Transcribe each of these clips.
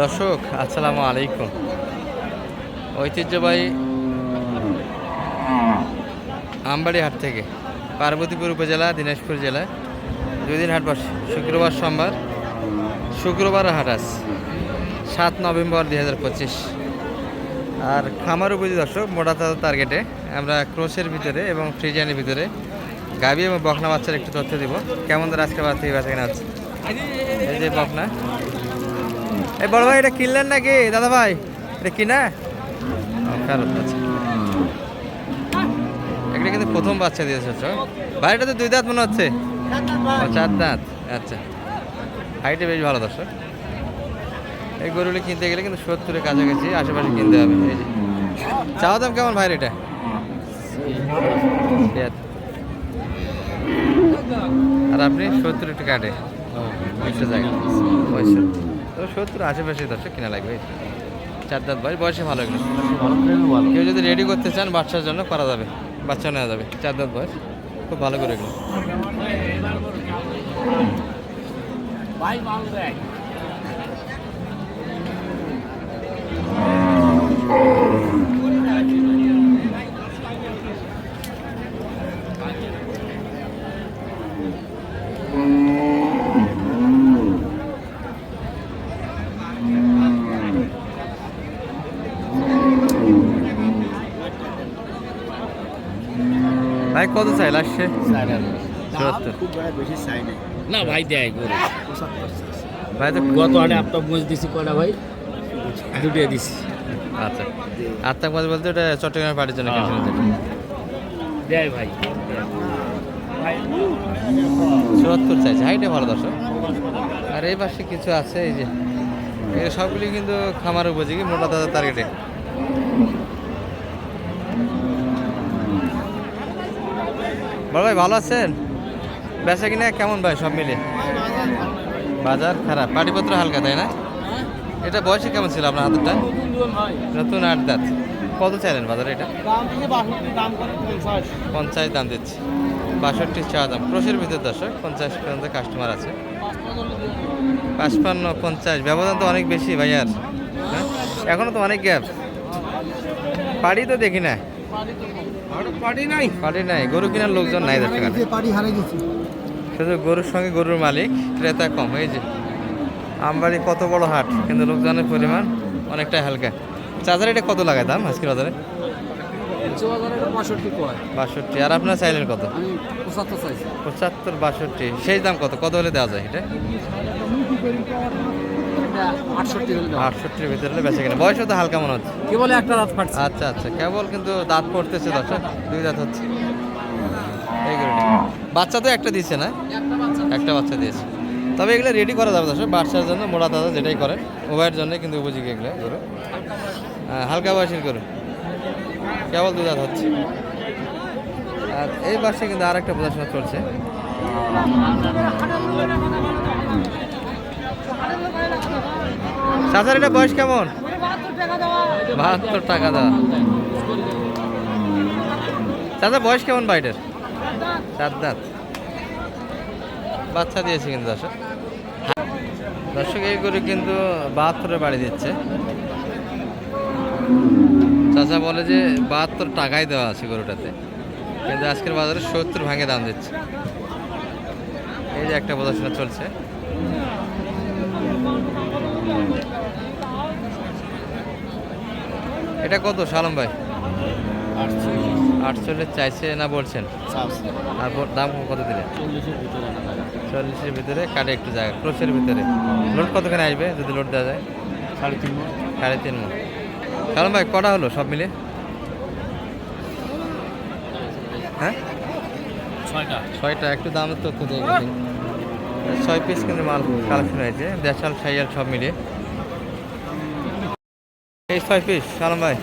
দর্শক, আসসালামু আলাইকুম। ঐতিহ্যবাহী আমবাড়িহাট থেকে পার্বতীপুর উপজেলা, দিনাজপুর জেলায় দুই দিন হাট শুক্রবার সোমবার, শুক্রবার হাট আছে সাত নভেম্বর দুই হাজার পঁচিশ। আর খামার উপজি দর্শক, মোটা টার্গেটে আমরা ক্রোশের ভিতরে এবং ফ্রিজিয়ানের ভিতরে গাবি এবং বকনা বাচ্চার একটু তথ্য দিব। কেমন ধরে আজকে বাচ্চা থেকে বেচা কেনা হচ্ছে? এই যে বকনা এই বড় ভাই এটা কিনলেন নাকি দাদা ভাই এটা কিনা ও, খারাপ আচ্ছা একটা কিন্তু প্রথম বাচ্চা দিয়েছে ভাই এটা তো দুই দাঁত মনে হচ্ছে চার দাঁত আচ্ছা হাইটে বেশ ভালো দর্শক এই গরুগুলি কিনতে গেলে কিন্তু সত্তরের কাছাকাছি আশেপাশে কিনতে হবে এই যে চাওয়া দাম কেমন ভাই এটা আর আপনি সত্তর একটু কাটে একশো জায়গা পঁয়ষট্টি তো সত্তর আশেপাশে দর্শক কিনা লাগবে। চার দাঁত বয়স, বয়সে ভালো এগুলো কেউ যদি রেডি করতে চান, বাচ্চার জন্য করা যাবে। বাচ্চা নেওয়া যাবে। চার দাঁত বয়স, খুব ভালো করে এগুলো। কত চাই লাস্টে চুয়াত্তর না ভাই দেয় গরু। ভাই তো গত হাটে আপনার মোজ দিছি কটা ভাই? দুটিয়ে দিছি। আচ্ছা। আত্মাক বাজ বলতে ওটা চট্টগ্রামের পার্টির জন্য। দেয় ভাই। চুয়াত্তর চাইছে। হাইটে ভালো দর্শক। আর এই পাশে কিছু আছে এই যে সবগুলি কিন্তু খামার উপযোগী মোটা দাদা টার্গেটে বড় ভাই, ভালো আছেন? বেচা কিনা কেমন ভাই, সব মিলে বাজার খারাপ, পাটিপত্র হালকা, তাই না? এটা বয়সে কেমন ছিল আপনার হাতেরটা? নতুন আট দাঁত। কত চাইলেন বাজারে এটা? পঞ্চাশ দাম দিচ্ছি। বাষট্টি চা দাম। ক্রোশের ভিতর দর্শক, পঞ্চাশ পর্যন্ত কাস্টমার আছে। পাঁচপান্ন, পঞ্চাশ। ব্যবধান তো অনেক বেশি ভাইয়ার হ্যাঁ? এখনও তো অনেক গ্যাপ পাড়ি তো দেখি না। পাটি নাই। পাড়ি নাই গরু কেনার লোকজন নাই। পাড়ি শুধু গরুর সঙ্গে গরুর মালিক ক্রেতা কম এই যে। আমবাড়ি কত বড় হাট কিন্তু লোকজনের পরিমাণ অনেকটাই হালকা। চার্জার এটা কত লাগায় দাম আজকের বাজারে? বাষট্টি আর আপনার চাইলেন কত? পঁচাত্তর বাষট্টি। সেই দাম কত? কত হলে দেওয়া যায় এটা? আটষট্টির ভিতরে বেঁচে গেলে বয়সও তো হালকা মনে হচ্ছে। কি বলে একটা রাত ফাটছে? আচ্ছা আচ্ছা। কেবল কিন্তু দাঁত পড়তেছে দর্শক। দুই দাঁত হচ্ছে। এই বাচ্চা তো একটা দিয়েছে না? একটা বাচ্চা দিয়েছে। তবে এগুলো রেডি করা যাবে দর্শক। বাচ্চার জন্য মোড়া দাদা যেটাই করেন উভয়ের জন্য কিন্তু উপযোগী এগুলো গরু। হ্যাঁ, হালকা বয়সের গরু। কেবল দুই দাঁত হচ্ছে। আর এই পাশে কিন্তু আর একটা প্রদর্শন চলছে। চাচার এটা বয়স কেমন? বাহাত্তর টাকা দেওয়া চাচা বয়স কেমন বাইটের চার দাঁত। বাচ্চা দিয়েছে কিন্তু দর্শক। দর্শক এই গরু কিন্তু বাহাত্তরে বাড়ি দিচ্ছে। চাচা বলে যে বাহাত্তর টাকাই দেওয়া আছে গরুটাতে। কিন্তু আজকের বাজারে সত্তর ভাঙে দাম দিচ্ছে। এই যে একটা প্রদর্শনা চলছে। এটা কত সালম ভাই? আটচল্লিশ। চাইছে না বলছেন? আর দাম কত দিলে চল্লিশের ভিতরে কাটে। একটু জায়গা ক্রোশের ভিতরে। লোড কতখানে আসবে যদি লোড দেওয়া যায়? সাড়ে তিন সাড়ে তিন মন সালম ভাই কটা হলো সব মিলে? হ্যাঁ? ছয়টা। ছয়টা একটু দামের তথ্য দিয়ে ছয় পিস কিন্তু মাল কালেকশন হয়েছে। দেশাল সাইয়াল সব মিলিয়ে এই ছয় পিস সালাম ভাই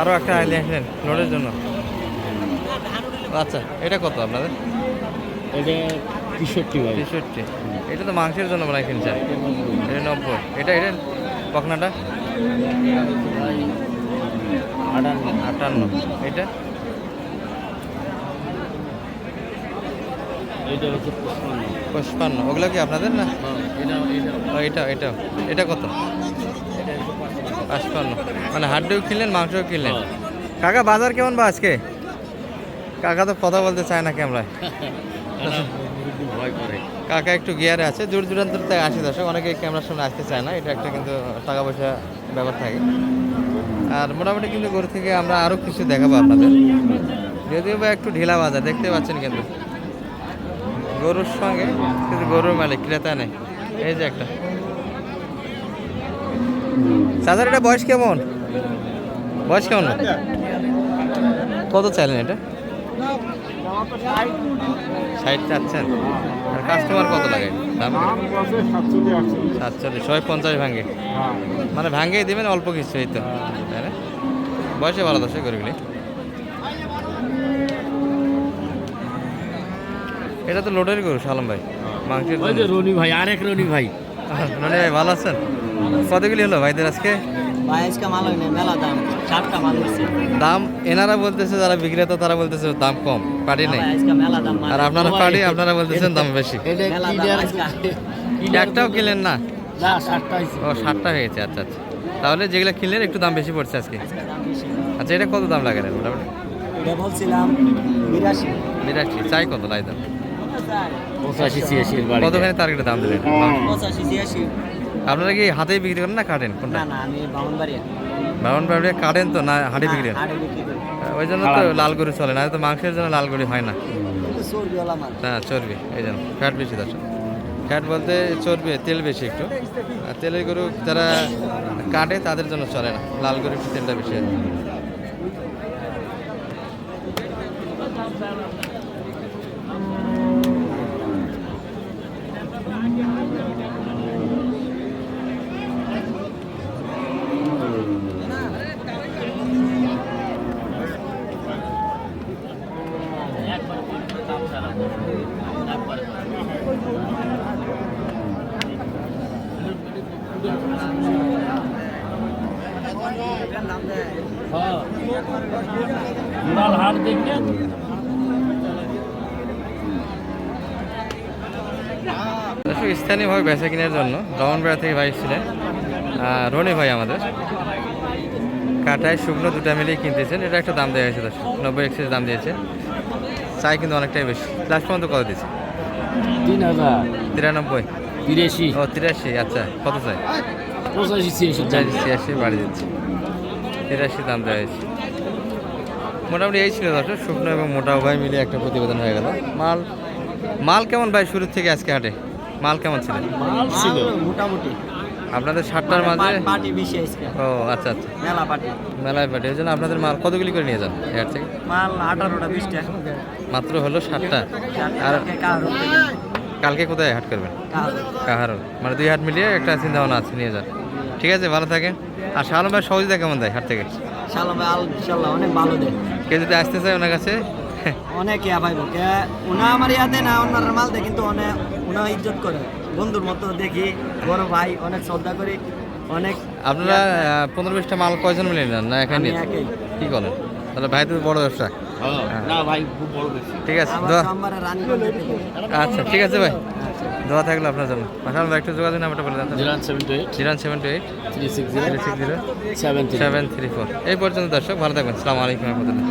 আরও একটা আইলে আসলেন লোডের জন্য। আচ্ছা এটা কত আপনাদের? এটা তেষট্টি ভাই। তেষট্টি। এটা তো মাংসের জন্য মনে হয় কিনছেন। এটা নব্বই। এটা এটা পকনাটা আটান্ন। আটান্ন। এটা এটা হচ্ছে পঁচপান্ন। ওগুলো কি আপনাদের না? এটা এটা। ও, এটা এটা। এটা কত? পাঁচপান্ন। মানে হাড্ডিও কিনলেন মাংসও কিনলেন? হ্যাঁ। কাকা বাজার কেমন বা আজকে? কাকা তো কথা বলতে চায় না ক্যামেরায়। কাকা একটু গিয়ারে আছে দূর দূরান্ত থেকে আসে দর্শক। অনেকে ক্যামেরার সামনে আসতে চায় না এটা একটা কিন্তু টাকা পয়সা ব্যাপার থাকে। আর মোটামুটি কিন্তু গরু থেকে আমরা আরও কিছু দেখাবো আপনাদের। যদিও বা একটু ঢিলা বাজার দেখতে পাচ্ছেন কিন্তু। গরুর সঙ্গে কিন্তু গরুর মালিক, ক্রেতা নেই। এই যে একটা। চাচার এটা বয়স কেমন? বয়স কেমন? কত চাইলেন এটা? ষাট চাচ্ছেন। আর কাস্টমার কত লাগে? সাতচল্লিশ, ছয় পঞ্চাশ ভাঙে। মানে ভাঙেই দেবেন অল্প কিছু, এই তো। বয়সে ভালো দশে গরুগুলি। এটা তো লোডের গরু সালাম ভাই। মাংসের ওই যে রনি ভাই আরেক রনি ভাই। মানে ভাই ভালো আছেন? কতগুলি হলো ভাইদের আজকে? দাম এনারা বলতেছে যারা বিক্রেতা তারা বলতেছে দাম কম পাটি নেই। আর আপনারা পাটি আপনারা বলতেছেন দাম বেশি। একটাও কিনলেন না? হয়েছে। ও ষাটটা হয়ে গেছে আচ্ছা আচ্ছা। তাহলে যেগুলো কিনলেন একটু দাম বেশি পড়ছে আজকে। আচ্ছা এটা কত দাম লাগে মোটামুটি? বিরাশি। বিরাশি চাই কত লাই দাম পঁচাশি ছিয়াশি বাড়ি কতখানি টার্গেটে দাম দেবেন পঁচাশি ছিয়াশি। আপনারা কি হাতেই বিক্রি করেন না কাটেন? কোনটা? না না আমি বামনবাড়িয়া। কাটেন তো না হাটে বিক্রি ওই জন্য তো লাল গরু চলে না তো মাংসের জন্য লাল গরু হয় না। হ্যাঁ চর্বি এই জন্য। ফ্যাট বেশি দর্শক ফ্যাট বলতে চর্বি তেল বেশি একটু। আর তেলের গরু যারা কাটে তাদের জন্য চলে না। লাল গরু একটু তেলটা বেশি হাট স্থানীয়ভাবে বেচা কেনার জন্য রমনবেড়া থেকে ভাই ছিলেন রনি ভাই আমাদের। কাটায় শুকনো দুটা মিলিয়ে কিনতেছেন। এটা একটা দাম দেওয়া হয়েছে দর্শক নব্বই এক্সেস দাম দিয়েছে। চাই কিন্তু অনেকটাই বেশি। লাস্ট পর্যন্ত কত দিয়েছে? তিন হাজার। তিরানব্বই। তিরাশি। ও তিরাশি আচ্ছা কত চাই? পঁচাশি ছিয়াশি চাই ছিয়াশি বাড়ি দিচ্ছে। তিরাশি দাম দেওয়া হয়েছে। মোটামুটি এই ছিল দর্শক শুকনো এবং মোটা উভয় মিলিয়ে একটা প্রতিবেদন হয়ে গেল। মাল মাল কেমন ভাই শুরু থেকে আজকে হাটে? মাল কেমন ছিল? ছিল। মোটামুটি। আপনাদের সাতটার মাঝে? পার্টি বেশি আজকে। ও আচ্ছা আচ্ছা। মেলা পার্টি। মেলায় পাঠিয়ে ওই জন্য আপনাদের মাল কতগুলি করে নিয়ে যান এর থেকে? মাল আঠারোটা বিশটা। মাত্র হলো সাতটা। আর কালকে কোথায় হাট করবেন? কাহার কাহার মানে দুই হাট মিলিয়ে একটা চিন্তা ভাবনা আছে নিয়ে যান। ঠিক আছে ভালো থাকেন। আর শালম ভাই সহযোগিতা কেমন দেয় হাট থেকে? শালাম ভাই আল ইনশাল্লাহ অনেক ভালো দেয়। কে যদি আসতে চায় ওনার কাছে? অনেক ইয়া ভাইব কে উনা আমার ইয়াতে না অন্যরা মাল দেয় কিন্তু অনেক উনা ইজ্জত করে। বন্ধুর মতো দেখি বড় ভাই অনেক শ্রদ্ধা করি অনেক আপনারা পনেরো বিশটা মাল কয়জন মিলে নেন? না এখানে কি করেন? তাহলে ভাই তো বড় ব্যবসা। হ্যাঁ। না ভাই খুব বড় বেশি। ঠিক আছে আচ্ছা ঠিক আছে ভাই। দোয়া থাকল আপনার জন্য। মাসাল ভাই একটু যোগাযোগ নাম্বারটা বলে দেন। জিরান seven two eight. Three six zero. Three six zero. Seven three seven three four. এই পর্যন্ত দর্শক ভালো থাকবেন। সালাম আলাইকুম রহমতুল্লাহ।